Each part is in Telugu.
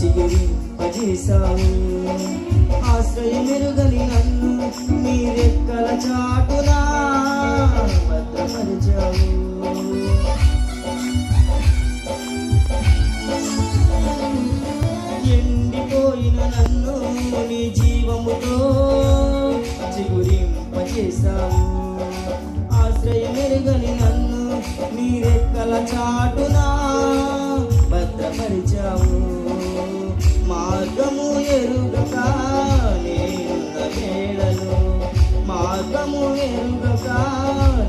చిగురింపజేశావు. ఆశ్రయమెరుగని నన్ను నీ రెక్కల చాటునా భద్రపరిచావు. ఎండిపోయిన నన్ను నీ జీవముతో చిగురింపజేశావు. ఆశ్రయమెరుగని నన్ను నీ రెక్కల చాటునా భద్రపరిచావు మార్గము ఎరుగక నేనున్న వేళలో. మార్గము ఎరుగక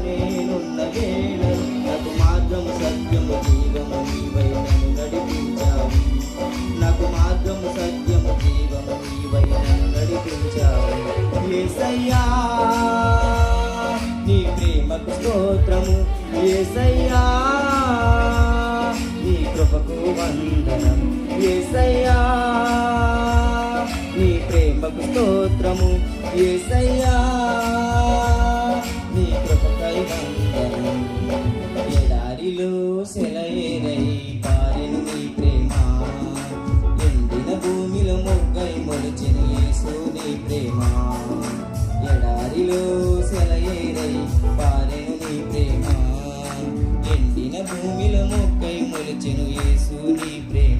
నేనున్న వేళలో. నాకు మార్గము సత్యము జీవము నీవై నన్ను నడిపించావు. నాకు మార్గము సత్యము జీవము నీవై నన్ను నడిపించావు. ఏసయ్యా నీ ప్రేమకు స్తోత్రము. ఏసయ్యా కృపకు వందనం. ఏసయ్యా నీ ప్రేమకు స్తోత్రము. ఏసయ్యా నీ కృపకై వందనం. ఎడారిలో సెలయేరై పారెను నీ ప్రేమ. ఎండిన భూమిలో మొగ్గై మొలిచిన యేసు నీ ప్రేమ. ఎడారిలో సెలయేరై పారెను నీ ప్రేమ. ఎండిన భూమిలో మొగ్గై మొలిచెను యేసు నీ ప్రేమ